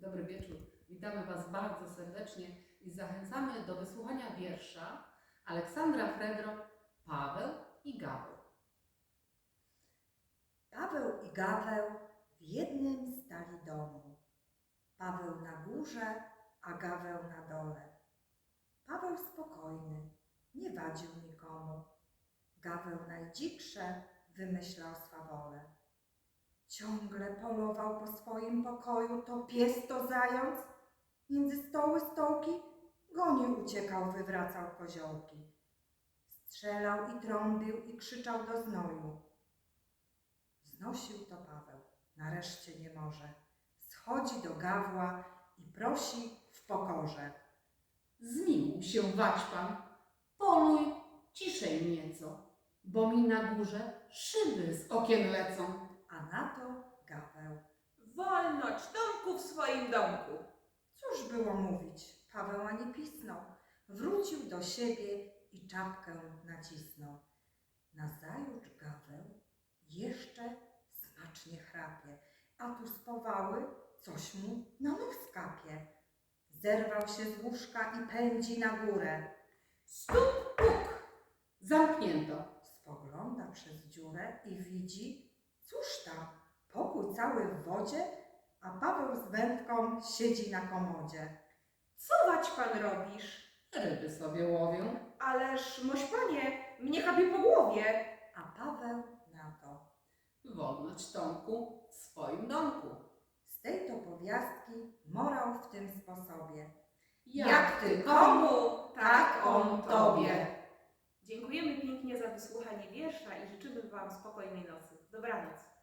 Dobry wieczór. Witamy Was bardzo serdecznie i zachęcamy do wysłuchania wiersza Aleksandra Fredro Paweł i Gaweł. Paweł i Gaweł w jednym stali domu. Paweł na górze, a Gaweł na dole. Paweł spokojny, nie wadził nikomu. Gaweł najdziksze wymyślał swawole. Ciągle polował po swoim pokoju, to pies, to zając. Między stoły stołki gonił, uciekał, wywracał koziołki. Strzelał i trąbił i krzyczał do znoju. Znosił to Paweł, nareszcie nie może. Schodzi do gawła i prosi w pokorze. Zmiłuj się, Waćpan, poluj ciszej nieco, bo mi na górze szyby z okien lecą. A na to Gaweł. Wolno cztomku w swoim domku. Cóż było mówić? Paweł ani pisnął. Wrócił do siebie i czapkę nacisnął. Nazajutrz Gaweł jeszcze smacznie chrapie, a tu z powały coś mu na nos kapie. Zerwał się z łóżka i pędzi na górę. Stuk, puk, zamknięto. Spogląda przez dziurę i widzi, cóż tam, pokój cały w wodzie, a Paweł z wędką siedzi na komodzie. Co wać pan robisz? Ryby sobie łowią. Ależ, moś panie, mnie kapie po głowie. A Paweł na to. Wolność Tomku w swoim domku. Z tej to powiastki morał w tym sposobie. Jak ty komu, tak on tobie. Dziękujemy pięknie za wysłuchanie wiersza i wam spokojnej nocy. Dobranoc.